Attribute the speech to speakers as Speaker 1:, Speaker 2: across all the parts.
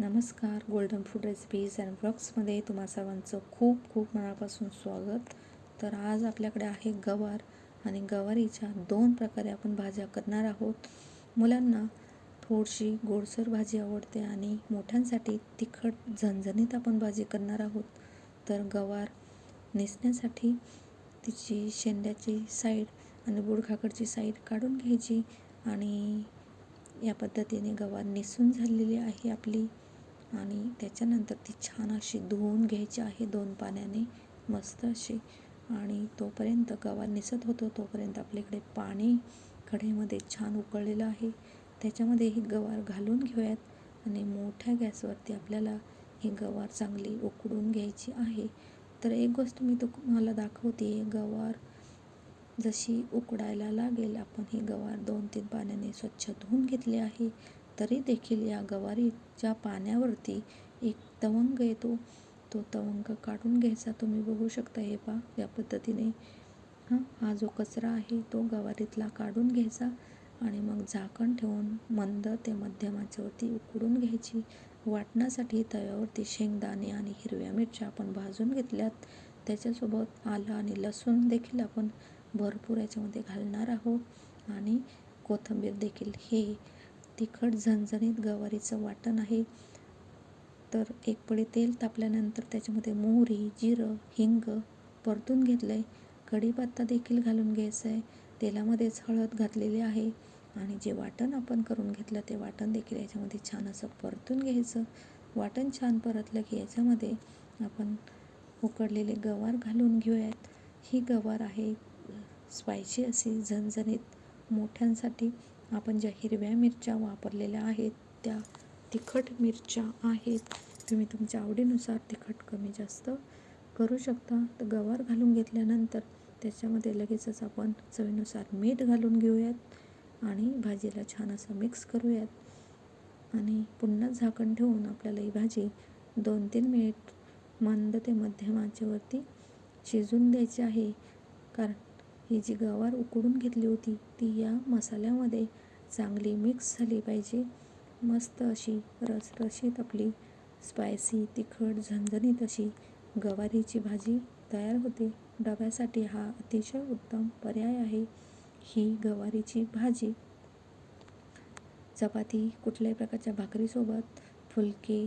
Speaker 1: नमस्कार golden food recipes and ब्लॉग्समध्ये तुम्हा सर्वांचं खूप खूप मनापासून स्वागत. तर आज आपल्याकडे आहे गवार आणि गवारीच्या दोन प्रकारे आपण भाज्या करणार आहोत. मुलांना थोडीशी गोडसर भाजी आवडते आणि मोठ्यांसाठी तिखट झणझणीत आपण भाजी करणार आहोत. तर गवार नेसण्यासाठी तिची शेंड्याची साईड आणि बुडखाकडची साईड काढून घ्यायची आणि या पद्धतीने गवार निसून झालेली आहे आपली. आणि त्याच्यानंतर ती छान अशी धुवून घ्यायची आहे दोन पाण्याने मस्त अशी. आणि तोपर्यंत गवार निसत होतो तोपर्यंत आपल्याकडे पाणी कढईमध्ये छान उकळलेलं आहे. त्याच्यामध्ये ही गवार घालून घेऊयात. आणि मोठ्या गॅसवरती आपल्याला ही गवार चांगली उकडून घ्यायची आहे. तर एक गोष्ट मी तुम्हाला दाखवते गवार जशी उकडायला लागेल आपण ही गवार दोन तीन पाण्याने स्वच्छ धुवून घेतली आहे. तरी देखील या गवारीच्या पाण्यावरती एक तवंग येतो. तो तवंग काढून घ्यायचा. तुम्ही बघू शकता हे पा या पद्धतीने हां हा जो कचरा आहे तो गवारीतला काढून घ्यायचा आणि मग झाकण ठेवून मंद ते मध्यम आचेवरती उकडून घ्यायची. वाटण्यासाठी तव्यावरती शेंगदाणे आणि हिरव्या मिरच्या आपण भाजून घेतल्यात. त्याच्यासोबत आलं आणि लसूण देखील आपण भरपूर याच्यामध्ये घालणार आहोत. आणि कोथिंबीर देखील. हे तिखट झणझणीत गवारीचं वाटण आहे. तर एक पळी तेल तापल्यानंतर त्याच्यामध्ये मोहरी जिरं हिंग परतून घेतलं आहे कढीपत्ता देखील घालून घ्यायचं आहे तेलामध्येच हळद घातलेली आहे आणि जे वाटण आपण करून घेतलं ते वाटण देखील याच्यामध्ये छान असं परतून घ्यायचं. वाटण छान परतलं की याच्यामध्ये आपण उकडलेले गवार घालून घेऊयात. ही गवार आहे स्पायसी अशी झणझणीत मोठ्यांसाठी आपण ज्या हिरव्या मिरच्या वापरलेल्या आहेत त्या तिखट मिरच्या आहेत. तुम्ही तुमच्या आवडीनुसार तिखट कमी जास्त करू शकता. तर गवार घालून घेतल्यानंतर त्याच्यामध्ये लगेचच आपण चवीनुसार मीठ घालून घेऊयात आणि भाजीला छान असं मिक्स करूयात. आणि पुन्हा झाकण ठेवून आपल्याला ही भाजी दोन तीन मिनिट मंद ते मध्यम आचेवरती शिजून द्यायची आहे. कारण ही जी गवार उकडून घेतली होती ती या मसाल्यामध्ये चांगली मिक्स झाली पाहिजे. मस्त अशी रसरशीत आपली स्पायसी तिखट झणझणीत अशी गवारीची भाजी तयार होते. डब्यासाठी हा अतिशय उत्तम पर्याय आहे ही गवारीची भाजी. चपाती कुठल्याही प्रकारच्या भाकरीसोबत फुलके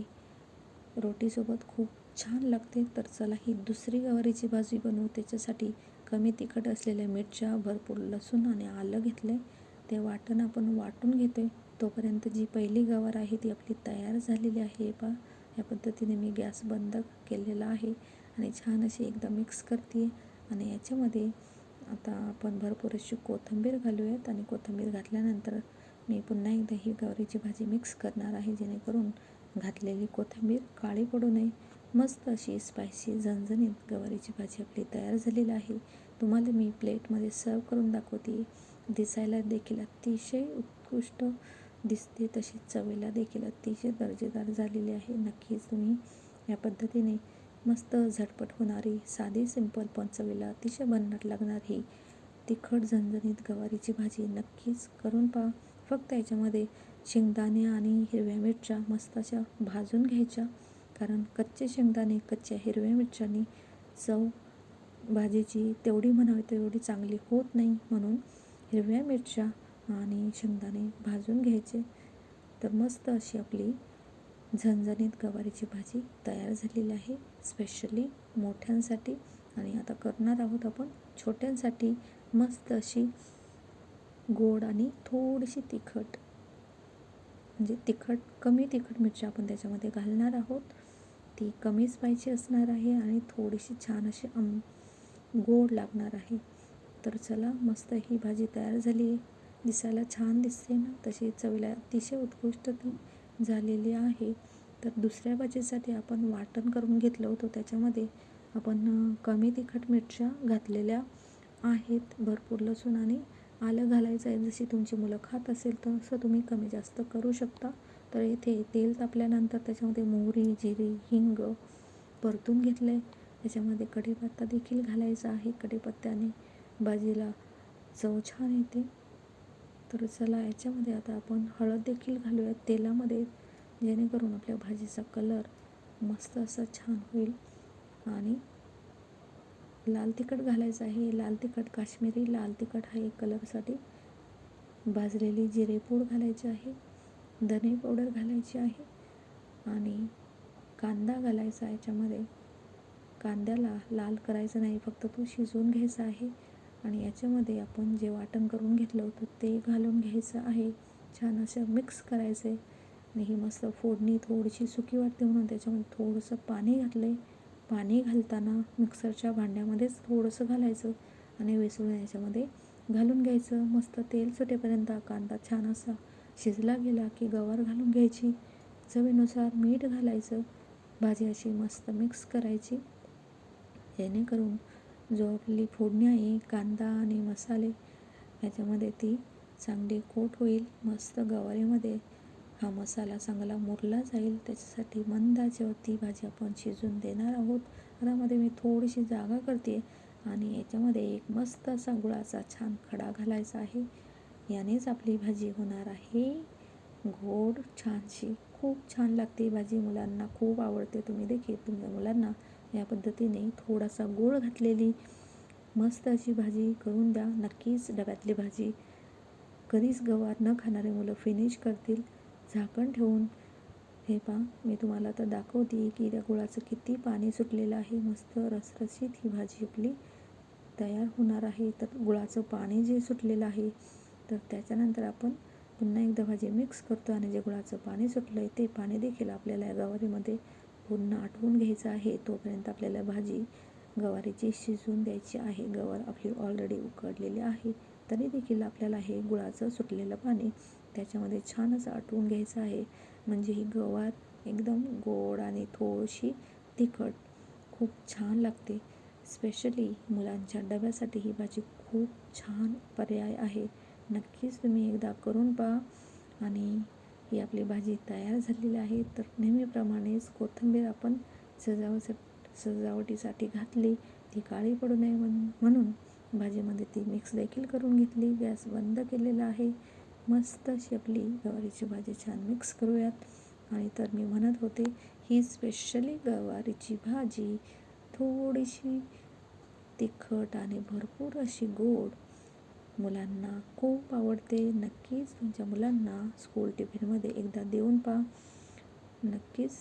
Speaker 1: रोटीसोबत खूप छान लागते. तर चला ही दुसरी गवारीची भाजी बनवू. त्याच्यासाठी कमी तिखट असलेल्या मिरच्या भरपूर लसूण आणि आलं घेतलं आहे ते वाटण आपण वाटून घेतो तोपर्यंत जी पहिली गवार आहे ती आपली तयार झालेली आहे. पा या पद्धतीने मी गॅस बंद केलेला आहे आणि छान अशी एकदा मिक्स करते आणि याच्यामध्ये आता आपण भरपूर अशी कोथिंबीर घालूयात आणि कोथिंबीर घातल्यानंतर मी पुन्हा एकदा ही गवारीची भाजी मिक्स करणार आहे. जेणेकरून घातलेली कोथिंबीर काळी पडू नये. मस्त अशी स्पायसी झणझणीत गवारीची भाजी आपली तयार झालेली आहे. तुम्हाला मी प्लेटमध्ये सर्व करून दाखवते. दिसायला देखील अतिशय उत्कृष्ट दिसते तशी चवीला देखील अतिशय दर्जेदार झालेली आहे. नक्कीच तुम्ही या पद्धतीने मस्त झटपट होणारी साधी सिंपल पण चवीला अतिशय भन्नाट लागणारी तिखट झणझणीत गवारीची भाजी नक्कीच करून पहा. फक्त याच्यामध्ये शेंगदाणे आणि हिरव्या मिरच्या मस्त अशा भाजून घ्यायच्या. कारण कच्चे शेंगदाणे कच्च्या हिरव्या मिरच्यांनी चव भाजीची तेवढी म्हणावी तेवढी चांगली होत नाही म्हणून हिरव्या मिरच्या आणि शेंगदाणे भाजून घ्यायचे. तर मस्त अशी आपली झणझणीत गवारीची भाजी तयार झालेली आहे स्पेशली मोठ्यांसाठी. आणि आता करणार आहोत आपण छोट्यांसाठी मस्त अशी गोड आणि थोडीशी तिखट म्हणजे तिखट कमी तिखट मिरची आपण त्याच्यामध्ये घालणार आहोत. ती कमी स्पायची असणार आहे आणि थोडीशी छान अशी आम गोड लागणार आहे. तर चला मस्त ही भाजी तयार झाली आहे. दिसायला छान दिसते ना? तशी चवीला अतिशय उत्कृष्ट ती झालेली आहे. तर दुसऱ्या भाजीसाठी आपण वाटण करून घेतलं होतं. त्याच्यामध्ये आपण कमी तिखट मिरच्या घातलेल्या आहेत. भरपूर लसूण आणि आलं घालायचं आहे. जशी तुमची मुलं खात असेल तर असं तुम्ही कमी जास्त करू शकता. तर इथे तेल तापल्यानंतर त्याच्यामध्ये मोहरी जिरी हिंग परतून घेतलं आहे त्याच्यामध्ये कढीपत्ता देखील घालायचा आहे. कढीपत्त्याने भाजीला चव छान येते. तर चला याच्यामध्ये आता आपण हळद देखील घालूयात तेलामध्ये जेणेकरून आपल्या भाजीचा कलर मस्त असा छान होईल. आणि लाल तिखट घालायचं आहे. लाल तिखट काश्मीरी लाल तिखट हा एक कलरसाठी भाजलेली जिरेपूड घालायची आहे. धने पावडर घालायची आहे आणि कांदा घालायचा याच्यामध्ये. कांद्याला लाल करायचं नाही फक्त तो शिजवून घ्यायचा आहे आणि याच्यामध्ये आपण जे वाटण करून घेतलं होतं ते घालून घ्यायचं आहे. छान असं मिक्स करायचं आहे आणि ही मस्त फोडणी थोडीशी सुकी वाटते म्हणून त्याच्यामध्ये थोडंसं पाणी घातलं आहे पाणी घालताना मिक्सरच्या भांड्यामध्येच थोडंसं घालायचं आणि विसळून याच्यामध्ये घालून घ्यायचं. मस्त तेल सुटेपर्यंत कांदा छान असा शिजला गेला की गवार घालून घ्यायची. चवीनुसार मीठ घालायचं. भाजी अशी मस्त मिक्स करायची. जेणेकरून जो आपली फोडणी आहे कांदा आणि मसाले. याच्यामध्ये ती चांगली कोट होईल. मस्त गवारीमध्ये हा मसाला चांगला मुरला जाईल. त्याच्यासाठी मंदाच्यावरती भाजी आपण शिजून देणार आहोत. त्यामध्ये मी थोडीशी जागा करते आणि याच्यामध्ये एक मस्त असा गुळाचा छान खडा घालायचा आहे. यानेच आपली भाजी होणार आहे. गोड छानशी. खूप छान लागते भाजी मुलांना. खूप आवडते तुम्ही देखील. तुमच्या मुलांना या पद्धतीने थोडासा गोड घातलेली मस्त अशी भाजी करून द्या. नक्कीच डब्यातली भाजी कधीच गवार न खाणारे मुलं फिनिश करतील. झाकण ठेवून. हे पा मी तुम्हाला तर दाखवते की त्या गुळाचं किती पाणी सुटलेलं आहे. मस्त रसरशीत ही भाजी आपली तयार होणार आहे. तर गुळाचं पाणी जे सुटलेलं आहे तर त्याच्यानंतर आपण पुन्हा एकदा भाजी मिक्स करतो आणि जे गुळाचं पाणी सुटलं आहे ते पाणी देखील आपल्याला या गवारीमध्ये पूर्ण आटवून घ्यायचं आहे. तोपर्यंत आपल्याला भाजी गवारीची शिजवून द्यायची आहे. गवार आपली ऑलरेडी उकडलेली आहे. तरी देखील आपल्याला हे गुळाचं सुटलेलं पाणी त्याच्यामध्ये छान असं आटवून घ्यायचं आहे. म्हणजे ही गवार एकदम गोड आणि थोडीशी तिखट खूप छान लागते. स्पेशली मुलांच्या डब्यासाठी ही भाजी खूप छान पर्याय आहे. नक्कीच तुम्ही एकदा करून पहा. आणि ही आपली भाजी तयार झालेली आहे. तर नेहमीप्रमाणेच कोथिंबीर आपण सजावट सजावटीसाठी घातली. ती काळी पडू नये म्हणून भाजीमध्ये ती मिक्स देखील करून घेतली. गॅस बंद केलेला आहे. मस्त अशी आपली गवारीची भाजी छान मिक्स करूयात. आणि तर मी म्हणत होते ही स्पेशली गवारीची भाजी थोडीशी तिखट आणि भरपूर अशी गोड मुलांना खूप आवडते. नक्कीच तुमच्या मुलांना स्कूल टिफिनमध्ये एकदा देऊन पहा. नक्कीच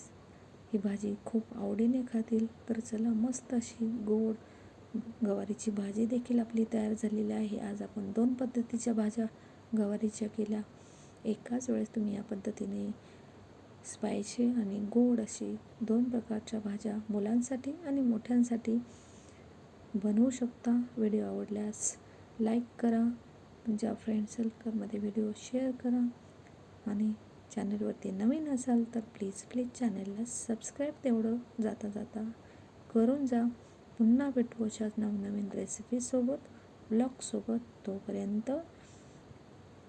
Speaker 1: ही भाजी खूप आवडीने खातील. तर चला मस्त अशी गोड गवारीची भाजी देखील आपली तयार झालेली आहे. आज आपण दोन पद्धतीच्या भाज्या गवारीच्या केल्या. एकाच वेळेस तुम्ही या पद्धतीने स्पायसी आणि गोड अशी दोन प्रकारच्या भाज्या मुलांसाठी आणि मोठ्यांसाठी बनवू शकता. व्हिडिओ आवडल्यास लाईक करा तुमच्या फ्रेंड सर्कलमध्ये व्हिडिओ शेअर करा आणि चॅनलवरती नवीन असाल तर प्लीज प्लीज चॅनलला सबस्क्राईब तेवढं जाता जाता करून जा. पुन्हा भेटू अशाच नवनवीन रेसिपीसोबत ब्लॉगसोबत तोपर्यंत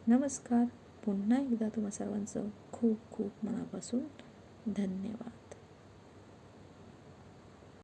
Speaker 1: नमस्कार. पुन्हा एकदा तुम्हा सर्वांचं खूप खूप मनापासून धन्यवाद.